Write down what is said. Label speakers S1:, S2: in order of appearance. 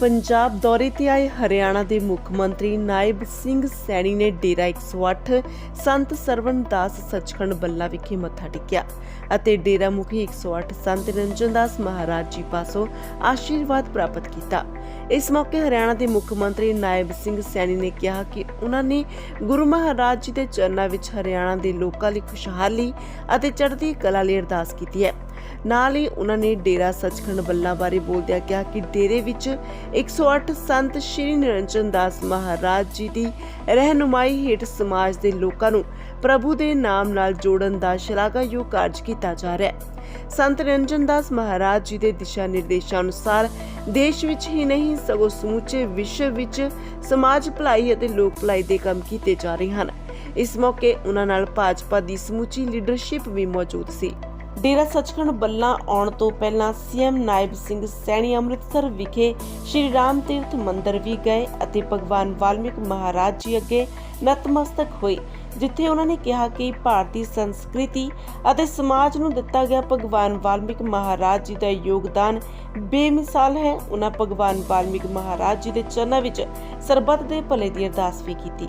S1: ਪੰਜਾਬ ਦੌਰੇ ਤੇ ਆਏ ਹਰਿਆਣਾ ਦੇ ਮੁੱਖ ਮੰਤਰੀ ਨਾਇਬ ਸਿੰਘ ਸੈਣੀ ਨੇ ਡੇਰਾ 108 ਸੰਤ ਸਰਵਣ ਸੱਚਖੰਡ ਬੱਲਾ ਵਿਖੇ ਮੱਥਾ ਟੇਕਿਆ ਅਤੇ ਡੇਰਾ ਮੁਖੀ 108 ਸੰਤ ਨਿਰੰਜਨ ਮਹਾਰਾਜ ਜੀ ਪਾਸੋਂ ਆਸ਼ੀਰਵਾਦ ਪ੍ਰਾਪਤ ਕੀਤਾ। ਇਸ ਮੌਕੇ ਹਰਿਆਣਾ ਦੇ ਮੁੱਖ ਮੰਤਰੀ ਨਾਇਬ ਸਿੰਘ ਸੈਣੀ ਨੇ ਕਿਹਾ ਕਿ ਉਹਨਾਂ ਨੇ ਗੁਰੂ ਮਹਾਰਾਜ ਜੀ ਦੇ ਚਰਨਾਂ ਵਿੱਚ ਹਰਿਆਣਾ ਦੇ ਲੋਕਾਂ ਲਈ ਖੁਸ਼ਹਾਲੀ ਅਤੇ ਚੜ੍ਹਦੀ ਕਲਾ ਲਈ ਅਰਦਾਸ ਕੀਤੀ ਹੈ। ਨਾਲ ਹੀ ਉਹਨਾਂ ਨੇ ਡੇਰਾ ਸੱਚਖੰਡ ਬੱਲਾ ਬਾਰੇ ਬੋਲਦਿਆਂ ਕਿਹਾ ਕਿ ਡੇਰੇ ਵਿੱਚ 108 ਸੰਤ ਸ਼੍ਰੀ ਨਿਰੰਜਨ ਦਾਸ ਮਹਾਰਾਜ ਜੀ ਦੀ ਰਹਿਨੁਮਾਈ ਹੇਠ ਸਮਾਜ ਦੇ ਲੋਕਾਂ ਨੂੰ ਪ੍ਰਭੂ ਦੇ ਨਾਮ ਨਾਲ ਜੋੜਨ ਦਾ ਸ਼ਲਾਘਾਯੋਗ ਕਾਰਜ ਕੀਤਾ ਜਾ ਰਿਹਾ ਹੈ। ਸੰਤ ਨਿਰੰਜਨ ਦਾਸ ਮਹਾਰਾਜ ਜੀ ਦੇ ਦਿਸ਼ਾ ਨਿਰਦੇਸ਼ਾਂ ਅਨੁਸਾਰ ਦੇਸ਼ ਵਿੱਚ ਹੀ ਨਹੀਂ, ਸਗੋਂ ਸਮੁੱਚੇ ਵਿਸ਼ਵ ਵਿੱਚ ਸਮਾਜ ਭਲਾਈ ਅਤੇ ਲੋਕ ਭਲਾਈ ਦੇ ਕੰਮ ਕੀਤੇ ਜਾ ਰਹੇ ਹਨ। ਇਸ ਮੌਕੇ ਉਹਨਾਂ ਨਾਲ ਭਾਜਪਾ ਦੀ ਸਮੁੱਚੀ ਲੀਡਰਸ਼ਿਪ ਵੀ ਮੌਜੂਦ ਸੀ। ਡੇਰਾ ਸੱਚਖੰਡ ਬੱਲਾ ਆਉਣ ਤੋਂ ਪਹਿਲਾਂ ਸੀਐਮ ਨਾਇਬ ਸਿੰਘ ਸੈਣੀ ਅੰਮ੍ਰਿਤਸਰ ਵਿਖੇ ਸ਼੍ਰੀ ਰਾਮ ਤੀਰਥ ਮੰਦਿਰ ਵੀ ਗਏ ਅਤੇ ਭਗਵਾਨ ਵਾਲਮੀਕ ਮਹਾਰਾਜ ਜੀ ਅੱਗੇ ਨਤਮਸਤਕ ਹੋਏ, ਜਿੱਥੇ ਉਹਨਾਂ ਨੇ ਕਿਹਾ ਕਿ ਭਾਰਤੀ ਸੰਸਕ੍ਰਿਤੀ ਅਤੇ ਸਮਾਜ ਨੂੰ ਦਿੱਤਾ ਗਿਆ ਭਗਵਾਨ ਵਾਲਮੀਕ ਮਹਾਰਾਜ ਜੀ ਦਾ ਯੋਗਦਾਨ ਬੇਮਿਸਾਲ ਹੈ। ਉਹਨਾਂ ਭਗਵਾਨ ਵਾਲਮੀਕ ਮਹਾਰਾਜ ਜੀ ਦੇ ਚਰਨਾਂ ਵਿੱਚ ਸਰਬੱਤ ਦੇ ਭਲੇ ਦੀ ਅਰਦਾਸ ਵੀ ਕੀਤੀ।